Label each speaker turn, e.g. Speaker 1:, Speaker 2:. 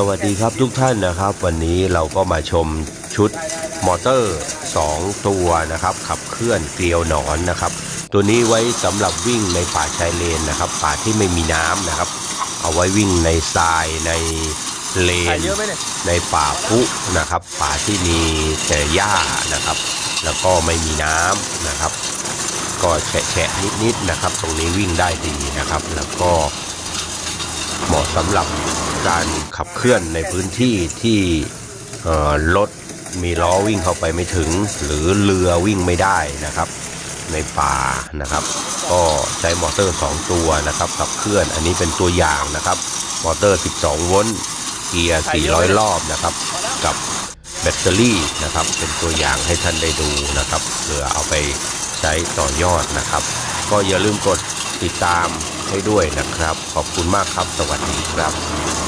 Speaker 1: สวัสดีครับทุกท่านนะครับ วันนี้เราก็มาชมชุดมอเตอร์ 2 ตัวนะครับ ขับเคลื่อนเกลียวหนอนนะครับ ตัวนี้ไว้สำหรับวิ่งในป่าชายเลนนะครับ ป่าที่ไม่มีน้ำนะครับ เอาไว้วิ่งในทรายในเล
Speaker 2: ถ่าย
Speaker 1: น
Speaker 2: เยอะไหมเนี่ย
Speaker 1: ในป่าพุนะครับ ป่าที่มีแต่หญ้านะครับ แล้วก็ไม่มีน้ำนะครับ ก็แฉะๆนิดๆนะครับ ตรงนี้วิ่งได้ดีนะครับ แล้วก็เหมาะสำหรับ การขับเคลื่อนในพื้นที่ที่รถมีล้อวิ่งเข้าไปไม่ถึง หรือเรือวิ่งไม่ได้นะครับ ในป่านะครับ ก็ใช้มอเตอร์ 2 ตัวนะครับขับเคลื่อนอันนี้เป็นตัวอย่างนะครับ มอเตอร์ 12 โวลต์เกียร์ 400 รอบนะครับ กับแบตเตอรี่นะครับ เป็นตัวอย่างให้ท่านได้ดูนะครับเผื่อเอาไปใช้ต่อยอดนะครับ ก็อย่าลืมกดติดตามให้ด้วยนะครับ ขอบคุณมากครับ สวัสดีครับ